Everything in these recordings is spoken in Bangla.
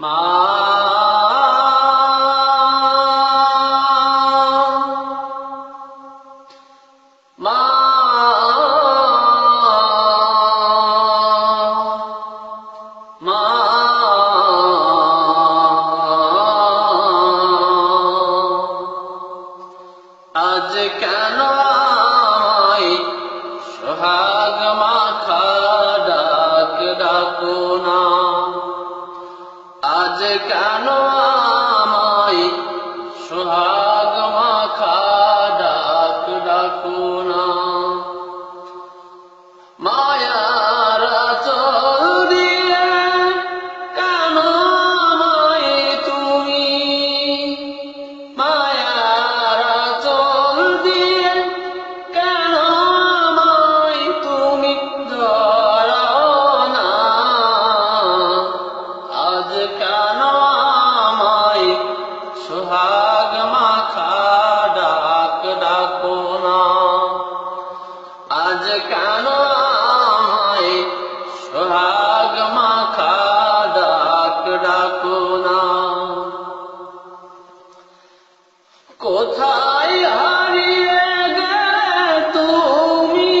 妈 আজ কেন সোহাগ মাখা ডাক ডাকো না আজ কেন আমায় সোহাগ মাখা ডাক ডাকো না কোথায় হারিয়ে তুমি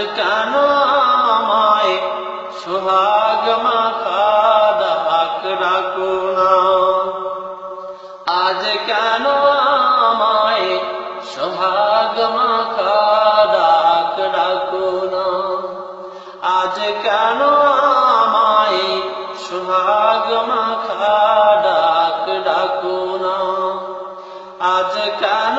আজ কেন আমায় সোহাগ মাখা ডাক ডাকো না? আজ কেন আমায় সোহাগ মাখা ডাক ডাকো না? আজ কেন আমায় সোহাগ মাখা ডাক ডাকো না? আজ কেন